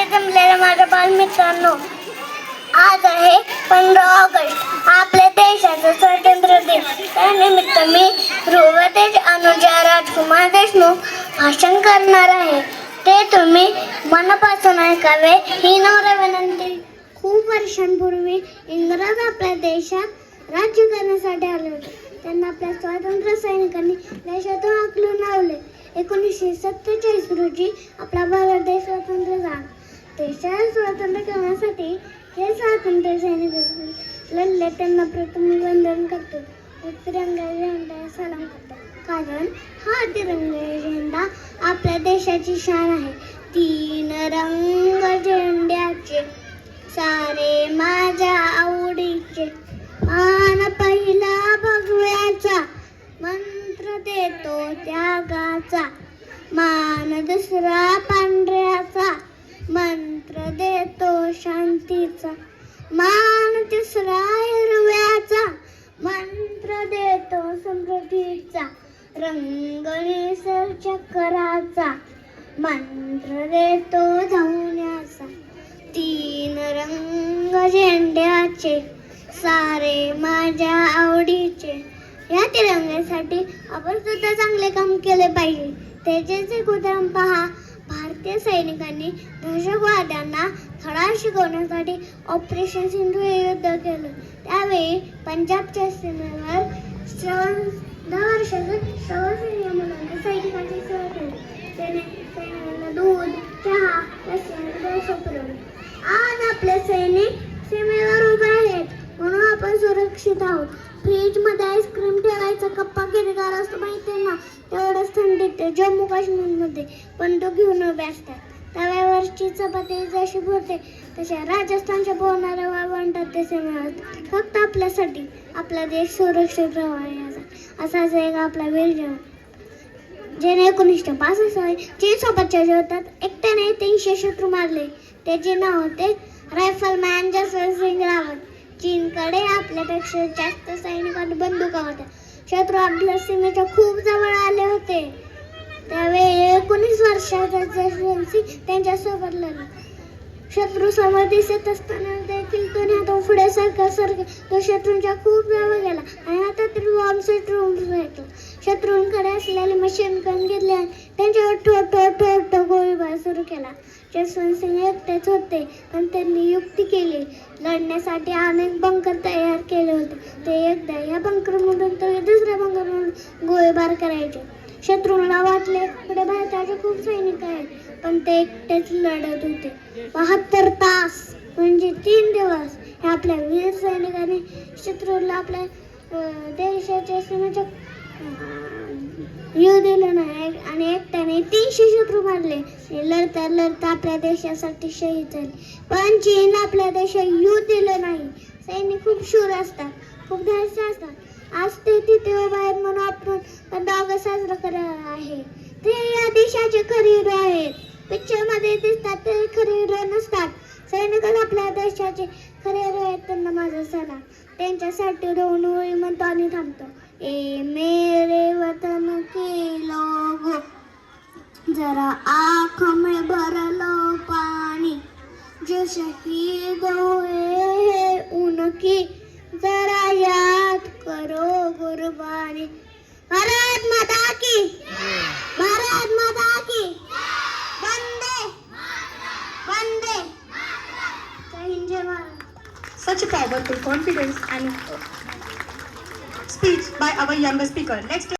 इथे जमलेल्या माझ्या बालमित्रांनो? आज आहे पंधरा ऑगस्ट आपल्या देशाचा स्वातंत्र्य दिन. त्यानिमित्त मी ध्रुवतेज अनुजा राजकुमार देशमुख भाषण करणार आहे. ते तुम्ही मनापासून ऐकावे ही नम्र विनंती. खूप वर्षांपूर्वी इंग्रज आपल्या देशात राज्य करण्यासाठी आले होते. त्यांना आपल्या स्वातंत्र्य सैनिकांनी देशातून हाकलून लावले. एकोणीसशे सत्तेचाळीस रोजी आपला भारत देश स्वतंत्र झाला. देशाला स्वातंत्र्य करण्यासाठी हे स्वातंत्र्य सैनिक लढले त्यांना प्रथम वंदन करतो तिरंगा झेंडा सलाम करतो कारण हा तिरंगा झेंडा आपल्या देशाची शान आहे. तीन रंग झेंड्याचे सारे माझ्या आवडीचे. मान पहिला भगव्याचा मंत्र देतो त्यागाचा. मान दुसरा पांढऱ्याचा मंत्र देतो शांतीचा. मान तिसरा हिरव्याचा. मंत्र देतो समृद्धीचा. रंग निसर चक्राचा. मंत्र देतो धावण्याचा. तीन रंग झेंड्याचे. सारे माझ्या आवडीचे. या तिरंग्यासाठी आपण सुद्धा चांगले काम केले पाहिजे. त्याचे एक पहा. भारतीय सैनिकांनी दहशतवाद्यांना थळा शिकवण्यासाठी ऑपरेशन सिंधू हे युद्ध केलं. त्यावेळी पंजाबच्या सीमेवर श्रवण दहा वर्षाचं श्रवण सैन्य मुलांनी सैनिकांची सेवा केली त्याने सैनिकांना दूध चहा रस्त्यावर पुरवले आज आपले सैनिक सीमेवर उभे आहेत. म्हणून आपण सुरक्षित आहोत. फ्रीजमध्ये आईस्क्रीम ठेवायचा कप्पा गिरगार असतो माहिती आहे एवढंच तेवढंच थंडीत जम्मू काश्मीरमध्ये पण तो घेऊन उभे असतात. तव्यावरची चपाती जशी भरते तशा राजस्थानच्या पोहणाऱ्या वाळवंटात तसे मिळतात. फक्त आपल्यासाठी आपला देश सुरक्षित राहावा याचा असाच एक आपला वीर जवान. ज्याने एकोणीसशे पासष्ट चीन सोबतच्या युद्धात एकट्याने तीनशे शत्रू मारले. त्याचे नाव होते रायफलमॅन जसवंत सिंग रावत. चीनकडे आपल्यापेक्षा जास्त सैनिक आणि बंदुका होत्या. शत्रू आपल्या सीमेच्या खूप जवळ आले होते. त्यावेळी एकोणीस वर्षाचा जसवंत त्यांच्यासोबत लढला शत्रू समोर दिसत असताना देखील तो हातो पुढे सरका सारखा तो शत्रूंच्या खूप जवळ गेला. आणि हातातील बॉम्ब सुटून फेकला शत्रूंकडे असलेले मशीन गन घेतले आणि त्यांच्यावर ठो ठो ठो ठो गोळीबार केला. जसवंत सिंग एकटेच होते पण त्यांनी युक्ती केली. लढण्यासाठी अनेक बंकर तयार केले होते. ते एकदा या बंकरमधून तर दुसऱ्या बंकरमधून गोळीबार करायचे. शत्रूंना वाटले पुढे भारताचे खूप सैनिक आहेत. पण ते एकटेच लढत होते. बहात्तर तास म्हणजे तीन दिवस हे आपल्या वीर सैनिकांनी शत्रूला आपल्या देशाच्या सीमेच्या येऊ दिलं नाही आणि एकट्याने तीनशे शत्रू मारले. लढता लढता आपल्या देशासाठी शहीद झाले. पण चीन आपल्या देशात येऊ दिलं नाही. सैनिक खूप शूर असतात खूप धाडसी असतात. आज ते तिथे बाहेर म्हणून आपण पंधरा ऑगस्ट साजरा करत आहे. ते या देशाचे खरे हिरो आहेत. पिक्चरमध्ये दिसतात ते खरे हिरो नसतात. सैनिकच आपल्या देशाचे खरे हिरो आहेत त्यांना माझा सलाम. त्यांच्यासाठी दोन ओळी म्हणतो आणि थांबतो. ए मे जरा आँख में भर लो पानी जो शहीद हुए हैं उनकी जरा याद करो गुरबानी. भारत माता की भारत माता की. वंदे वंदे. जय हिंद जय Bharat. Such a powerful confidence and speech by our younger speaker. Next.